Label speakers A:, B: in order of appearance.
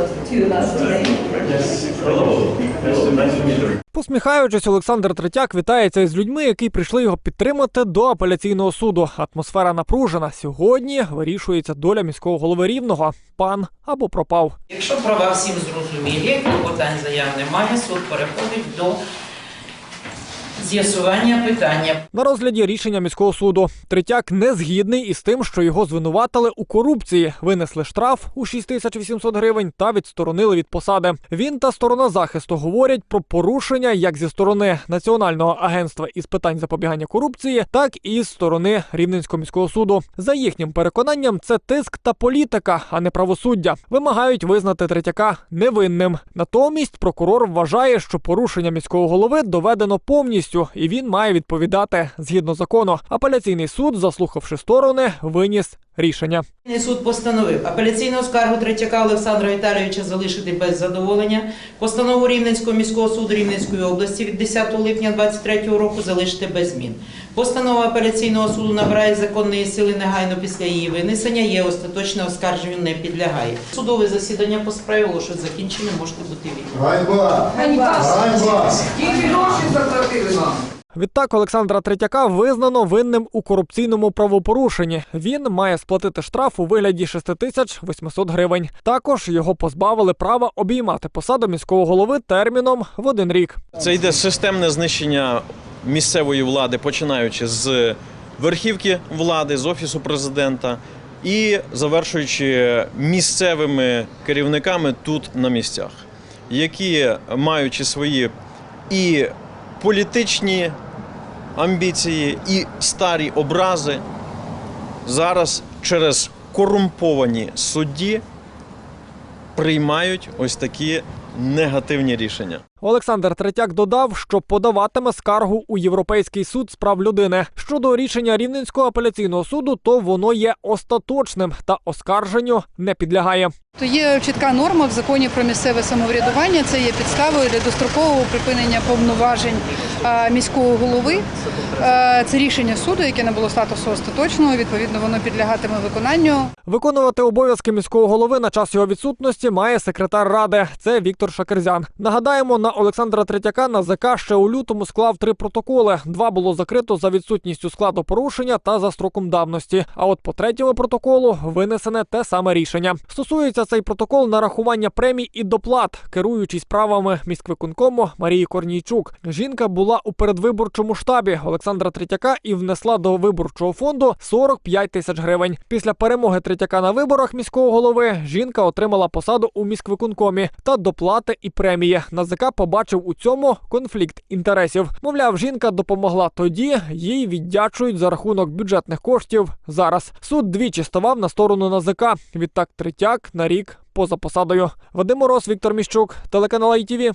A: us today.
B: Nice to.
C: Посміхаючись, Олександр Третяк вітається із людьми, які прийшли його підтримати до апеляційного суду. Атмосфера напружена. Сьогодні вирішується доля міського голови рівного. Пан або пропав.
D: Якщо права всім зрозумілі, питань заяв немає, суд переходить до з'ясування питання.
C: На розгляді рішення міського суду Третяк не згідний із тим, що його звинуватили у корупції, винесли штраф у 6800 гривень та відсторонили від посади. Він та сторона захисту говорять про порушення як зі сторони Національного агентства із питань запобігання корупції, так і з сторони Рівненського міського суду. За їхнім переконанням, це тиск та політика, а не правосуддя. Вимагають визнати Третяка невинним. Натомість прокурор вважає, що порушення міського голови доведено повністю, і він має відповідати згідно закону. Апеляційний суд, заслухавши сторони, виніс рішення.
D: Суд постановив апеляційну скаргу Третьяка Олександра Віталійовича залишити без задоволення. Постанову Рівненського міського суду Рівненської області від 10 липня 2023 року залишити без змін. Постанова апеляційного суду набирає законної сили негайно після її винесення. Є остаточне оскарженню не підлягає. Судове засідання по справі оголошують закінченим, можете бути вільні.
E: Ганьба! Ганьба!
F: Гроші заплатили нам.
C: Відтак Олександра Третяка визнано винним у корупційному правопорушенні. Він має сплатити штраф у вигляді 6800 гривень. Також його позбавили права обіймати посаду міського голови терміном в один рік.
G: Це йде системне знищення місцевої влади, починаючи з верхівки влади, з офісу президента і завершуючи місцевими керівниками тут на місцях, які маючи свої і політичні амбіції, і старі образи, зараз через корумповані судді приймають ось такі негативні рішення.
C: Олександр Третяк додав, що подаватиме скаргу у Європейський суд з прав людини. Щодо рішення Рівненського апеляційного суду, то воно є остаточним та оскарженню не підлягає.
H: То є чітка норма в законі про місцеве самоврядування. Це є підставою для дострокового припинення повноважень міського голови. Це рішення суду, яке не було статусу остаточного. Відповідно, воно підлягатиме виконанню.
C: Виконувати обов'язки міського голови на час його відсутності має секретар ради. Це Віктор Шакерзян. Нагадаємо, на Олександра Третяка НАЗК ще у лютому склав три протоколи. Два було закрито за відсутністю складу порушення та за строком давності. А от по третьому протоколу винесене те саме рішення. Стосується цей протокол нарахування премій і доплат, керуючись справами міськвиконкому Марії Корнійчук. Жінка була у передвиборчому штабі Олександра Третяка і внесла до виборчого фонду 45 тисяч гривень. Після перемоги Третяка на виборах міського голови жінка отримала посаду у міськвиконкомі та доплати і премії. НАЗК побачив у цьому конфлікт інтересів. Мовляв, жінка допомогла тоді, їй віддячують за рахунок бюджетних коштів. Зараз суд двічі ставав на сторону НАЗК. Відтак Третяк на рік поза посадою. Вадим Мороз, Віктор Міщук, телеканал ITV.